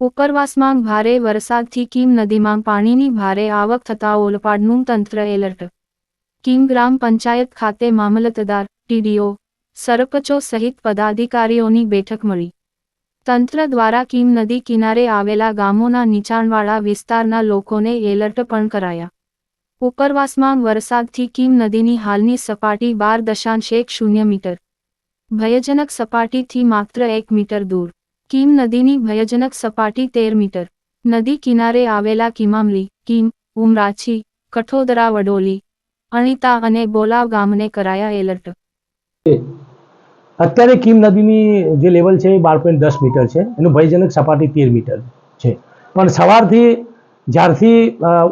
ઉપરવાસમાં ભારે વરસાદથી કીમ નદીમાં પાણીની ભારે આવક થતાં ઓલપાડનું તંત્ર એલર્ટ. કીમ ગ્રામ પંચાયત ખાતે મામલતદાર, ટીડીઓ સરપંચો સહિત પદાધિકારીઓની બેઠક મળી. તંત્ર દ્વારા કીમ નદી કિનારે આવેલા ગામોના નીચાણવાળા વિસ્તારના લોકોને એલર્ટ પણ કરાયા. ઉપરવાસમાં વરસાદથી કીમ નદીની હાલની સપાટી બાર દશાંશ એક શૂન્ય મીટર. ભયજનક સપાટીથી માત્ર એક મીટર દૂર. કીમ નદીની ભયજનક સપાટી તેર મીટર. નદી કિનારે આવેલા કિમામલી, કીમ, ઉમરાછી, કઠોદરા, વડોલી, અણિતા અને બોલાવ ગામને કરાયા એલર્ટ. અત્યારે કીમ નદીની જે લેવલ છે એ બાર પોઈન્ટ દસ મીટર છે. એનું ભયજનક સપાટી તેર મીટર છે. પણ સવારથી જ્યારથી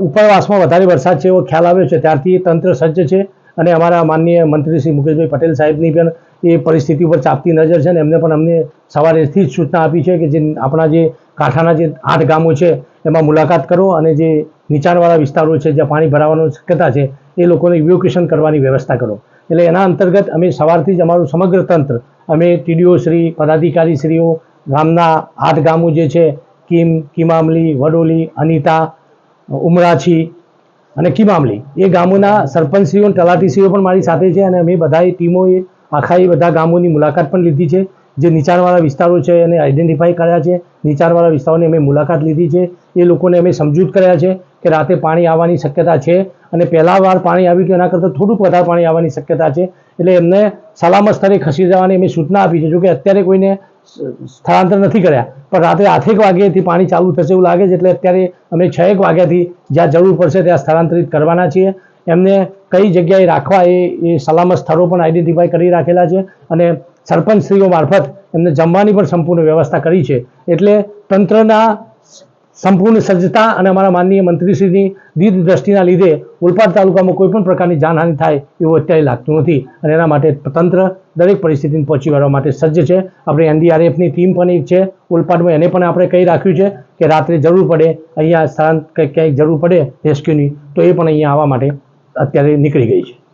ઉપરવાસમાં વધારે વરસાદ છે એવો ખ્યાલ આવ્યો છે, ત્યારથી તંત્ર સજ્જ છે. અને અમારા માનનીય મંત્રી શ્રી મુકેશભાઈ પટેલ સાહેબની પણ એ પરિસ્થિતિ ઉપર ચાપતી નજર છે અને એમને પણ અમને સવારેથી જ સૂચના આપી છે કે જે આપણા જે કાંઠાના જે આઠ ગામો છે, એમાં મુલાકાત કરો અને જે નીચાણવાળા વિસ્તારો છે, જ્યાં પાણી ભરાવાની શક્યતા છે, એ લોકોને ઇવ્યુકેશન કરવાની વ્યવસ્થા કરો. એટલે એના અંતર્ગત અમે સવારથી જ અમારું સમગ્ર તંત્ર, અમે ટીડીઓ શ્રી, પદાધિકારી શ્રીઓ, ગામના આઠ ગામો જે છે, કિમ, કિમામલી, વડોલી, અનિતા, ઉમરાછી અને કિમામલી, એ ગામોના સરપંચશ્રીઓ અને તલાટીશ્રીઓ પણ મારી સાથે છે અને અમે બધાએ ટીમોએ આખા એ બધા ગામોની મુલાકાત પણ લીધી છે. જે નીચાણવાળા વિસ્તારો છે એને આઈડેન્ટિફાઈ કર્યા છે. નીચાણવાળા વિસ્તારોની અમે મુલાકાત લીધી છે. એ લોકોને અમે સમજૂત કર્યા છે કે રાતે પાણી આવવાની શક્યતા છે અને પહેલા વાર પાણી આવ્યું હતું એના કરતાં થોડુંક વધારે પાણી આવવાની શક્યતા છે. એટલે એમને સલામત સ્તરે ખસી જવાની અમે સૂચના આપી છે. જોકે અત્યારે કોઈને સ્થળાંતર નથી કર્યા. પણ રાત્રે આઠેક વાગ્યાથી પાણી ચાલુ થશે એવું લાગે છે. એટલે અત્યારે અમે છ એક વાગ્યાથી જ્યાં જરૂર પડશે ત્યાં સ્થળાંતરિત કરવાના છીએ. એમને કઈ જગ્યાએ રાખવા એ એ સલામત સ્થળો પણ આઈડેન્ટિફાઈ કરી રાખેલા છે અને સરપંચશ્રીઓ મારફત એમને જમવાની પણ સંપૂર્ણ વ્યવસ્થા કરી છે. એટલે તંત્રના સંપૂર્ણ સજ્જતા અને અમારા માનનીય મંત્રીશ્રીની દીર્ઘ દ્રષ્ટિના લીધે ઓલપાડ તાલુકામાં કોઈ પણ પ્રકારની જાનહાનિ થાય એવું અત્યારે લાગતું નથી અને એના માટે તંત્ર દરેક પરિસ્થિતિને પહોંચી વળવા માટે સજ્જ છે. આપણે એનડીઆરએફની ટીમ પણ એક છે. ઓલપાડમાં એને પણ આપણે કહી રાખ્યું છે કે રાત્રે જરૂર પડે, અહીંયા કંઈક ક્યાંય જરૂર પડે રેસ્ક્યુની તો એ પણ અહીંયા આવવા માટે અત્યારે નીકળી ગઈ છે.